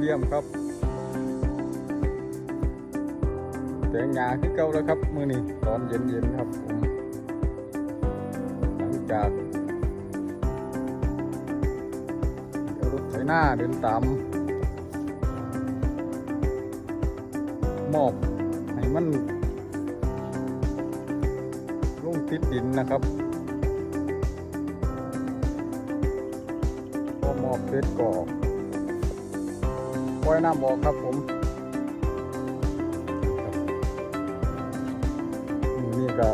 เยี่ยมครับแต่งงาคือเก่าแล้วครับมือนี้ตอนเย็นๆครับผมหลังจากเอารถไถหน้าเดินตามมอบให้มันลงติดดินนะครับพอมอบเสร็จก็ ปล่อยน้ำออกครับผมนี่ก็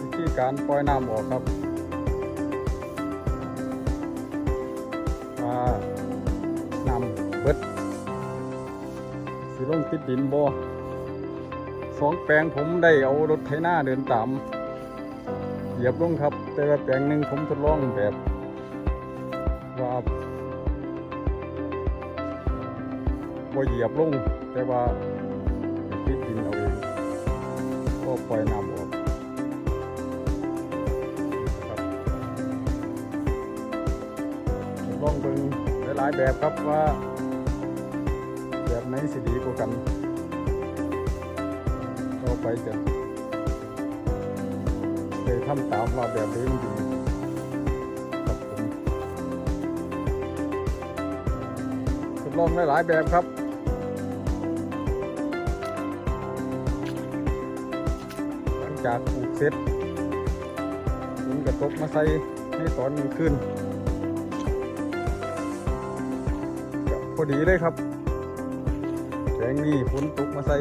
วิธีการปล่อยน้ำออกครับว่านำเบิดสิลงติดดินบ่สองแปลงผมได้เอารถไถนาเดินตามเหยียบลงครับ แต่ว่าแปลงหนึ่งผมทดลองแบบ บ่เหยียบลง แต่ว่าติดดินเอาเองก็ปล่อยน้ำออกครับทดลองเบิ่งหลายแบบครับว่า แบบไหนสิดีกว่ากันต่อไปจะเลยทำตามว่าแบบนี้มันดีครับผมทดลองหลายๆแบบครับ จากปลูกเสร็จผมกระตกมาใส่ให้ตอนกลางคืนพอดีเลยครับแปลงนี้ฝนตกมาใส่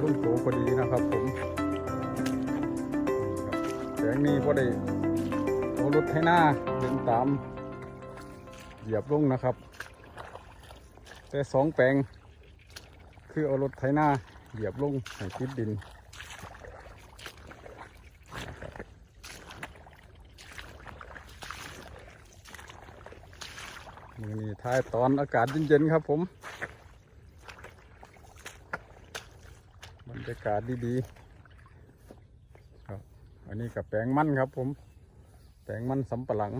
รุ่นโตพอดีนะครับผมนี่ครับแสงนี้พอได้เอารถให้หน้าเดินตามเหยียบลงนะครับ แต่สองแปลง คือเอารถไถนาเหยียบลงให้ติดดิน มือนี้ท้ายตอนอากาศเย็นๆครับผม บรรยากาศดีๆครับ อันนี้กับแปลงมันครับผม แปลงมันสำปะหลัง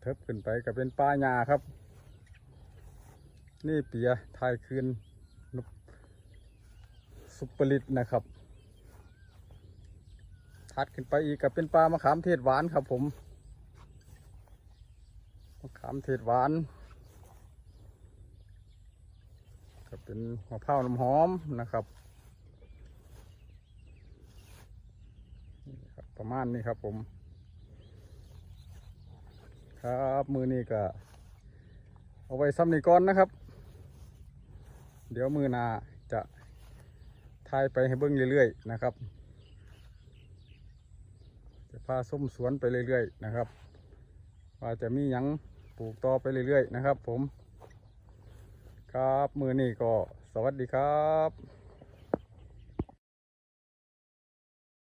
เทิบขึ้นไปก็เป็นป้าหญ้าครับ นี่เปียทายคืนนกสุปริตนะครับถัดขึ้นไปอีกก็เป็นปลามะขามเทศหวานครับผมมะขามเทศหวานก็เป็นมะพร้าวน้ำหอมนะครับนี่ครับประมาณนี้ครับผม ครับมือนี้ก็เอาไว้ซ้ำนี่ก่อนนะครับ เดี๋ยวมือนาจะทายไปให้เบิ้งเรื่อยๆนะครับ จะพาส้มสวนไปเรื่อยๆนะครับ ว่าจะมีหยังปลูกต่อไปเรื่อยๆนะครับ ผม ครับมือนี่ก็สวัสดีครับ